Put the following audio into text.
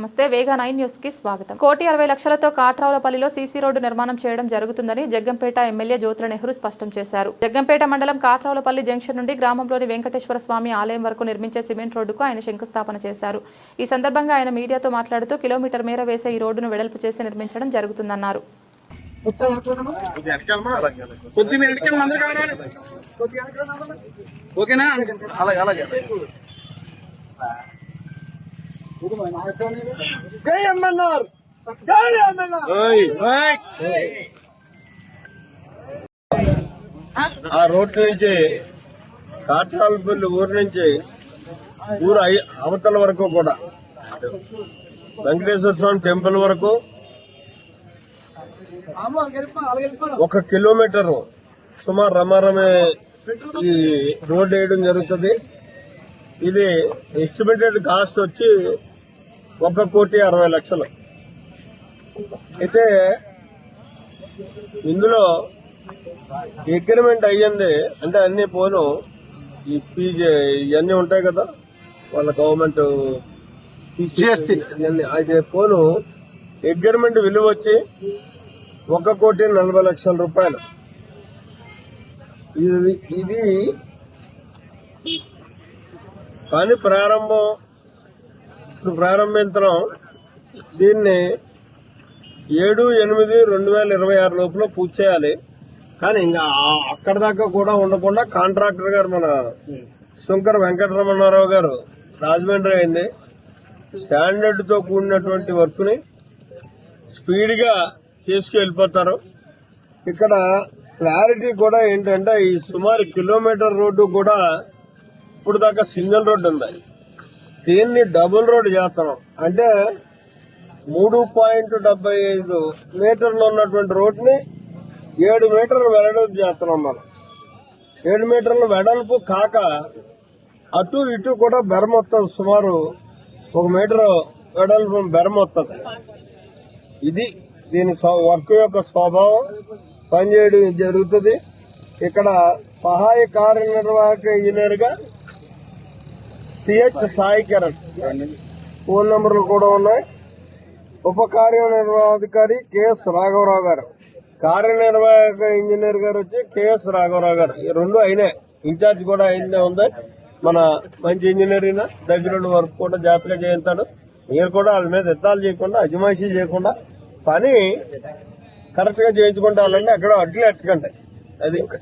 నమస్తే వేగా నైన్ న్యూస్కి స్వాగతం. కోటి అరవై లక్షలతో కాట్రావులపల్లిలో సీసీ రోడ్డు నిర్మాణం చేయడం జరుగుతుందని జగ్గంపేట ఎమ్మెల్యే జ్యోతుల నెహ్రూ స్పష్టం చేశారు. జగ్గంపేట మండలం కాట్రావులపల్లి జంక్షన్ నుండి గ్రామంలోని వెంకటేశ్వర స్వామి ఆలయం వరకు నిర్మించే సిమెంట్ రోడ్డుకు ఆయన శంకుస్థాపన చేశారు. ఈ సందర్భంగా ఆయన మీడియాతో మాట్లాడుతూ కిలోమీటర్ మేర వేసే ఈ రోడ్డును వెడల్పు చేసి నిర్మించడం జరుగుతుందన్నారు. ఓకేనా? అలాగే అలాగే. జై ఎంఎన్ఆర్ జై ఎంఎన్ఆర్ ఆ రోడ్ నుంచి కాట్రాలపల్లి ఊరు నుంచి ఊరు అవతల వరకు కూడా. వెంకటేశ్వర స్వామి టెంపుల్ వరకు ఒక కిలోమీటర్ సుమారు రమారమే ఈ రోడ్ వేయడం జరుగుతుంది. ఇది ఎస్టిమేటెడ్ కాస్ట్ వచ్చి ఒక కోటి అరవై లక్షలు. అయితే ఇందులో అగ్రిమెంట్ అయ్యింది అంటే అన్ని పోను ఈ పీజీ ఇవన్నీ ఉంటాయి కదా వాళ్ళ గవర్నమెంట్ GST. అయితే పోను అగ్రిమెంట్ విలువ వచ్చి ఒక కోటి నలభై లక్షల రూపాయలు. ఇది ఇది పని ప్రారంభం ఇప్పుడు ప్రారంభించడం దీన్ని ఏడు ఎనిమిది రెండు వేల ఇరవై ఆరు లోపల పూర్తి చేయాలి. కానీ ఇంకా అక్కడ దాకా కూడా ఉండకుండా కాంట్రాక్టర్ గారు మన శంకర్ వెంకటరమణారావు గారు రాజమండ్రి అయింది. స్టాండర్డ్తో కూడినటువంటి వర్క్ని స్పీడ్గా తీసుకెళ్ళిపోతారు ఇక్కడ క్లారిటీ కూడా ఏంటంటే ఈ సుమారు కిలోమీటర్ రోడ్డు కూడా ఇప్పుడు దాకా సింగిల్ రోడ్డు ఉంది. దీన్ని డబుల్ రోడ్ చేస్తున్నాం. అంటే మూడు పాయింట్ డెబ్బై ఐదు మీటర్లు ఉన్నటువంటి రోడ్ని ఏడు మీటర్లు వెడల్పు చేస్తున్నాం మనం. ఏడు మీటర్ల వెడల్పు కాక అటు ఇటు కూడా బెరం వస్తుంది సుమారు ఒక మీటర్ వెడల్పు బెరం వస్తుంది ఇది దీని వర్క్ యొక్క స్వభావం. పనిచేయడం జరుగుతుంది. ఇక్కడ సహాయ కార్యనిర్వాహక ఇంజనీర్గా సిహెచ్ సాయి కిరణ్. ఫోన్ నంబర్లు కూడా ఉన్నాయి. ఉప కార్యనిర్వాహాధికారి కెఎస్ రాఘవరావు గారు. కార్యనిర్వాహక ఇంజనీర్ గారు వచ్చి కెఎస్ రాఘవరావు గారు. ఈ రెండు అయినాయి ఇన్ఛార్జ్ కూడా అయిందే ఉంది. మన మంచి ఇంజనీర్ అయినా దగ్గర వర్క్ కూడా జాగ్రత్తగా చేయించాడు. మీరు కూడా వాళ్ళ మీద ఎత్తాలు చేయకుండా అజమాయిషీ చేయకుండా పని కరెక్ట్గా చేయించుకుంటా వాళ్ళంటే అక్కడ అడ్లు ఎట్టకండి అది ఓకే?